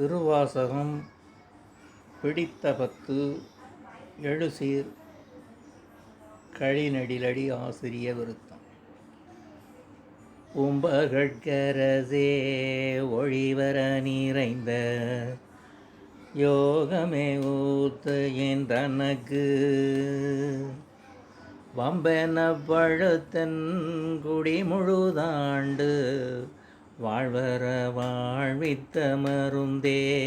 திருவாசகம் பிடித்த பத்து எழுசீர் கழிநடிலடி ஆசிரிய விருத்தம். உம்பகட்கரசே ஒழிவர நிறைந்த யோகமே ஊத்த என் தனக்கு? வம்பென பழுத்தன் குடி முழுதாண்டு வாழ்வர வாழ்வித்த மருந்தே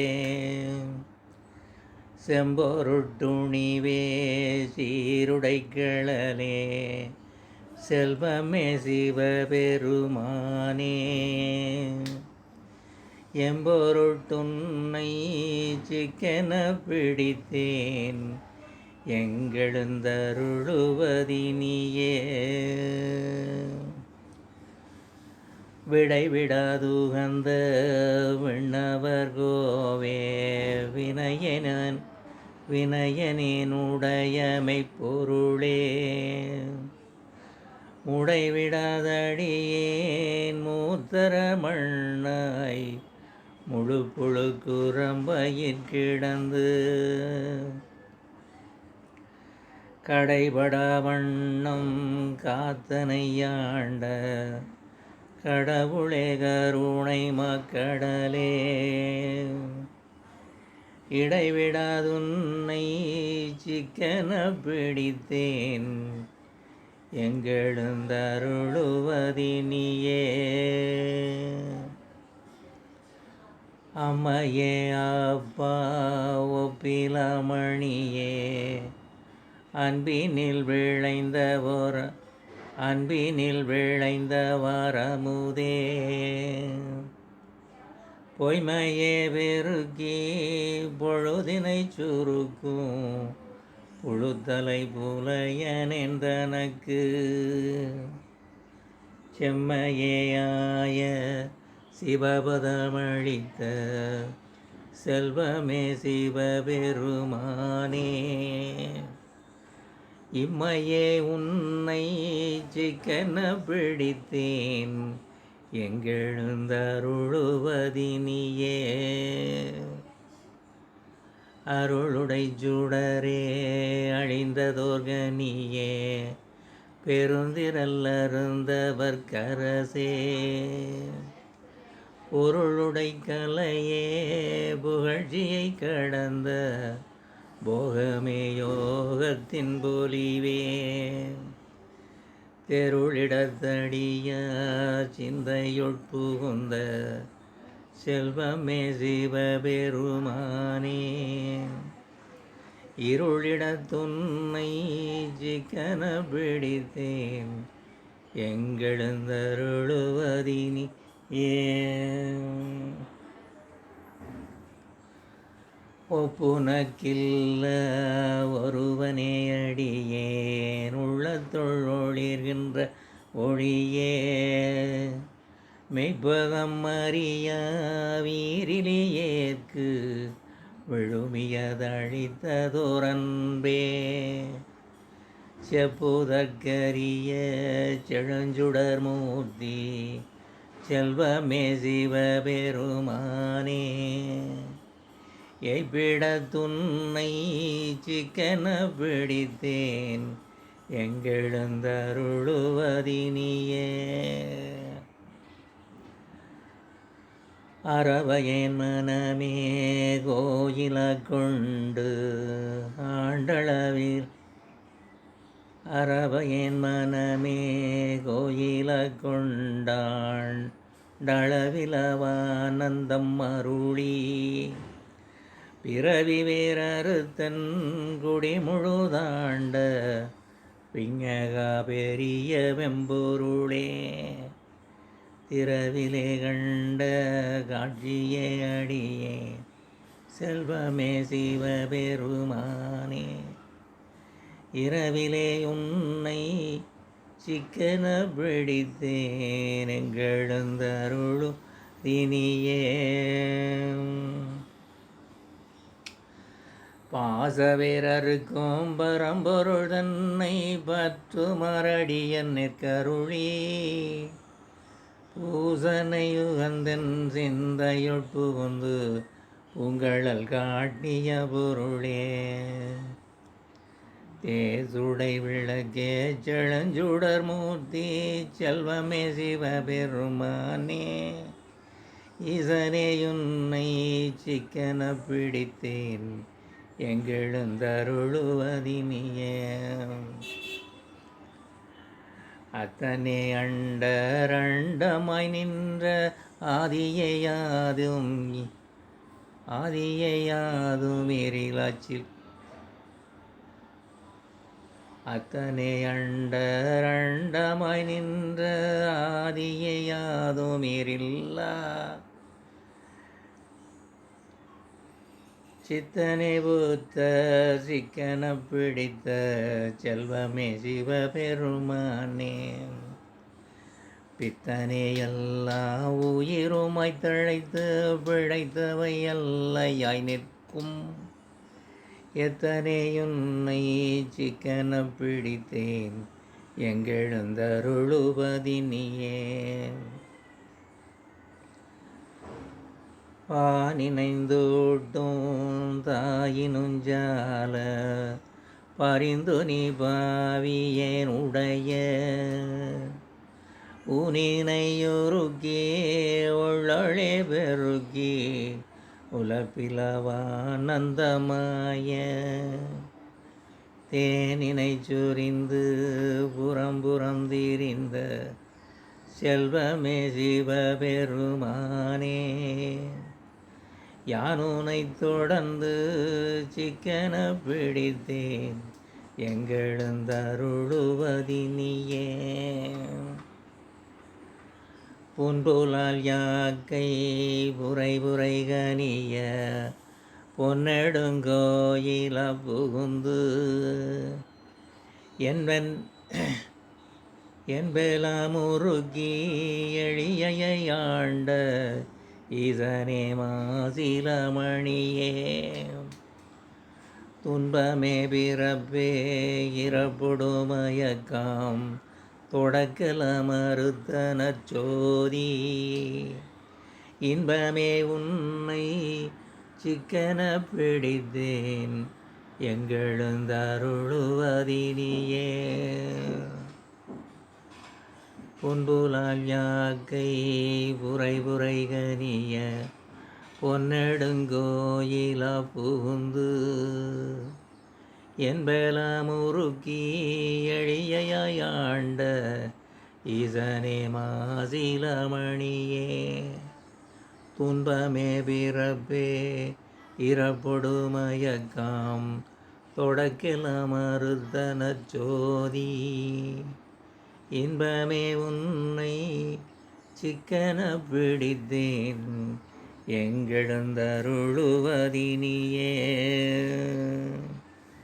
செம்பொருட்டுணிவே சீருடைகளே செல்வமே சிவபெருமானே. எம்பொருட்டுன்னை சிக்கென பிடித்தேன் எங்கெழுந்தருளுவதினியே. விடை விடாதுகந்த விண்ணவர் கோவே வினயனன் வினயனினுடையமை பொருளே முடைவிடாதடியேன் மூத்தர மண்ணாய் முழு புழுக்குரம்பயிற் கிடந்து. கடைபட வண்ணம் காத்தனையாண்ட கடவுளே கருணை மக்கடலே. இடைவிடாதுன்னை சிக்கன பிடித்தேன். எங்கெழுந்தருளுவதினியே. அம்மையே அப்பா ஒப்பிலமணியே. அன்பினில் விளைந்த ஒரு அன்பினில் விளைந்த வரமுதே. பொய்மையே பெருக்கி பொழுதினை சுருக்கும் புழுத்தலை புலையனெந்தனக்கு செம்மையேயாய சிவபதமளித்த செல்வமே சிவபெருமானே. இம்மையே உன்னை ஜிக்கன பிடித்தேன். எங்கெழுந்தருளுவதினியே. அருளுடை சுடரே அழிந்ததோர்கனியே. பெருந்திரல்லருந்தவர் கரசே. பொருளுடை கலையே புகழ்ச்சியை கடந்த போகமே யோகத்தின் பொலிவே. தெருளிடத்தடிய சிந்தையுட்புகுந்த செல்வமே சிவபெருமானே. இருளிடத்துன்னை சிக்கன பிடித்தேன் எங்கெழுந்தருளுவதினி ஏ ஒப்புனக்கில்ல ஒருவனே அடியேன் உள்ளத்துள் ஒளிர்கின்ற ஒளியே மெய்ப்பதம் அறிய வீரிலேயேற்கு விழுமியதழித்ததோரன்பே. செப்புதற்கரிய செழஞ்சுடர் மூர்த்தி செல்வமே சிவபெருமானே. எய்பிடத்துன்னை சிக்கன பிடித்தேன் எங்கெழுந்தருளுவதினியே. அறவையன் மனமே கோயில கொண்டு ஆண்டளவில் அறவையன் மனமே கோயில கொண்டாள் டளவிலவானந்தம் அருளி. பிறவி வேறறுத்தன் குடி முழுதாண்ட விஞ்ஞகா பெரிய வெம்பொருளே. திரவிலே கண்ட காட்சியே அடியே செல்வமே சிவபெருமானே இரவிலே உன்னை சிக்கன பிடித்தேன் எங்கெழுந்தருளு இனியே பாசவேரருக்கும் பரம்பொருள் தன்னை பற்று மரடியன் நிற்கருளி பூசனையுகந்தன் சிந்தையுட்புகுந்து உங்களல் காட்டிய பொருளே. தேசுடை விளக்கே செழஞ்சுடர் மூர்த்தி செல்வமே சிவபெருமானே. ஈசனேயுன்னை சிக்கன பிடித்தேன் எங்கெழுந்தருளுவதினியே அத்தனை அண்டரண்டமாய் நின்ற ஆதியையாதும் ஆதியையாதும் எரிலாச்சில் அத்தனை அண்டரண்டமாய் நின்ற ஆதியையாதும் எரில்லா சித்தனை பூத்த சிக்கன பிடித்த செல்வமே சிவபெருமானே. பித்தனே எல்லா உயிருமாய் தழைத்து பிழைத்தவை அல்லையாய் நிற்கும் எத்தனையுன்னை சிக்கன பிடித்தேன் எங்கெழுந்தருளுவதினியே. பானினைந்தோட்டும் தாயினுஞ்சால பரிந்து நீ பாவியேன் உடைய. ஊனினையொருக்கே உள்ளொளே பெருகி. உலப்பிலவானந்தமாய தேனினை சுரிந்து புறம் புறம் திரிந்த செல்வமே சிவபெருமானே. யானுனை தொடர்ந்து சிக்கன பிடித்தேன். எங்கெழுந்தருளுவதினியே புன்புலால் யாக்கை புரை புரை கனிய பொன்னெடுங்கோயில புகுந்து என்பன் என்பெலாமுருகி எளியையாண்ட இதனே மாசிலமணியே. துன்பமே பிறப்பே இறப்புடுமயக்காம். தொடக்கல மறுத்தன சோதி. இன்பமே உன்னை சிக்கன பிடித்தேன். எங்களுந்தருளுவதினியே பொன்புலால் யாக்கை புரை புரை கனிய பொன்னெடுங்கோயில புகுந்து என்பலாமுருக்கி முறுக்கி இசனே மாசிலமணியே. துன்பமே பிறப்பே இறப்பொடுமயக்காம் தொடக்கில் அமருத்தன ஜோதி இன்பமே உன்னை சிக்கன பிடித்தேன். எங்கெழுந்தருளுவதினியே.